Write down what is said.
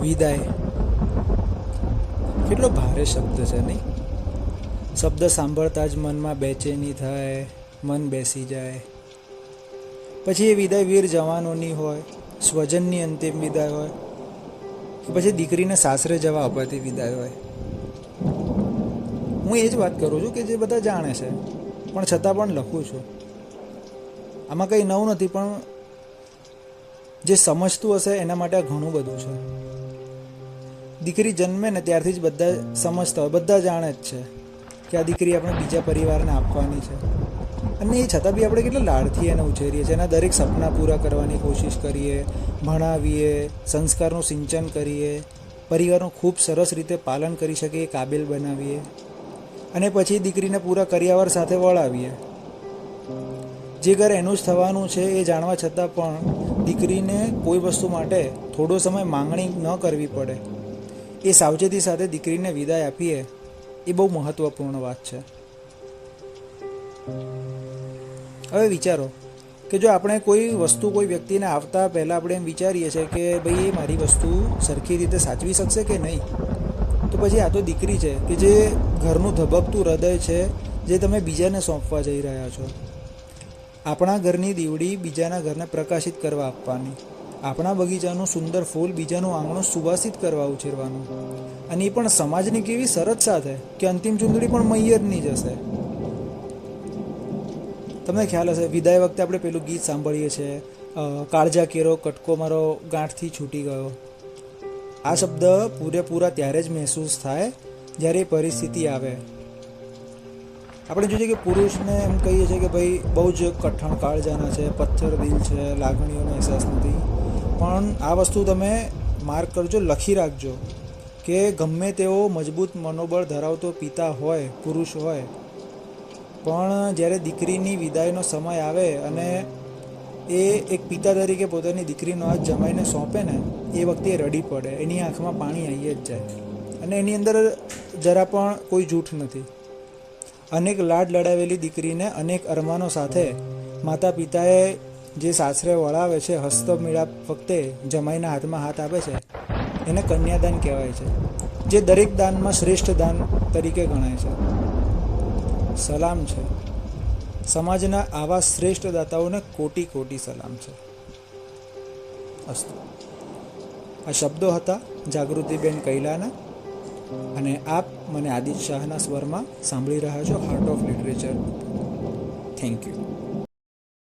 વિદાય કેટલો ભારે શબ્દ છે, નહીં? શબ્દ સાંભળતા જ મનમાં બેચેની થાય, મન બેસી જાય. પછી એ વિદાય વીર જવાનોની હોય, સ્વજનની અંતિમ વિદાય હોય, કે પછી દીકરીને સાસરે જવા અપાતી વિદાય હોય. હું એ જ વાત કરું છું કે જે બધા જાણે છે, પણ છતાં પણ લખું છું. આમાં કંઈ નવું નથી, પણ જે સમજતું હશે એના માટે ઘણું બધું છે. દીકરી જન્મે ને ત્યારથી જ બધા સમજતા હોય, બધા જાણે જ છે કે આ દીકરી આપણે બીજા પરિવારને આપવાની છે. અને એ છતાં બી આપણે કેટલા લાડથી એને ઉછેરીએ છીએ, એના દરેક સપના પૂરા કરવાની કોશિશ કરીએ, ભણાવીએ, સંસ્કારનું સિંચન કરીએ, પરિવારનું ખૂબ સરસ રીતે પાલન કરી શકે એ કાબિલ બનાવીએ અને પછી દીકરીને પૂરા કરિયાવર સાથે વળાવીએ. જે ઘર એનું જ થવાનું છે એ જાણવા છતાં પણ દીકરીને કોઈ વસ્તુ માટે થોડો સમય માંગણી ન કરવી પડે. એ સાવચેતી સાથે દીકરીને વિદાય આપીએ, એ બહુ મહત્વપૂર્ણ વાત છે. હવે વિચારો કે જો આપણે કોઈ વસ્તુ કોઈ વ્યક્તિને આવતા પહેલાં આપણે એમ વિચારીએ છીએ કે ભાઈ એ મારી વસ્તુ સરખી રીતે સાચવી શકશે કે નહીં, તો પછી આ તો દીકરી છે કે જે ઘરનું ધબકતું હૃદય છે, જે તમે બીજાને સોંપવા જઈ રહ્યા છો. આપણા ઘરની દીવડી બીજાના ઘરને પ્રકાશિત કરવા આપવાની. આપણા બગીચાનું સુંદર ફૂલ બીજાનું આંગણું સુવાસિત કરવા ઉછેરવાનું. અને એ પણ સમાજની કેવી શરત સાથે કે અંતિમ ચૂંદડી પણ મૈયરની જ હશે તમને ખ્યાલ હશે, વિદાય વખતે આપણે પેલું ગીત સાંભળીએ છીએ. કાળજા કેરો કટકો મારો ગાંઠથી છૂટી ગયો. આ શબ્દ પૂરેપૂરા ત્યારે જ મહેસૂસ થાય જ્યારે પરિસ્થિતિ આવે. આપણે જોઈએ કે પુરુષને એમ કહીએ છીએ કે ભાઈ બહુ જ કઠણ કાળજાના છે પથ્થર દિલ છે, લાગણીઓનો અહેસાસ નથી. પણ આ વસ્તુ તમે માર્ક કરજો, લખી રાખજો કે ગમે તેવો મજબૂત મનોબળ ધરાવતો પિતા હોય, પુરુષ હોય. પણ જ્યારે દીકરીની વિદાયનો સમય આવે અને એ એક પિતા તરીકે પોતાની દીકરીનો હાથ જમાઈને સોંપે ને, એ વખતે રડી પડે. એની આંખમાં પાણી આવી જ જાય. અને એની અંદર જરા પણ કોઈ જૂઠ નથી. અનેક લાડ લડાવેલી દીકરીને અનેક અરમાનો સાથે માતા પિતાએ જે સાસરે વળાવે છે હસ્ત મેળાપ વખતે જમાઈના હાથમાં હાથ આપે છે, એને કન્યાદાન કહેવાય છે, જે દરેક દાનમાં શ્રેષ્ઠ દાન તરીકે ગણાય છે. સલામ છે. સમાજના આવા શ્રેષ્ઠ દાતાઓને કોટી કોટી સલામ છે. અસ્તુ. આ શબ્દો હતા જાગૃતિબેન કૈલાના અને આપ મને આદિત્ય શાહના સ્વરમાં સાંભળી રહ્યા છો heart of literature thank you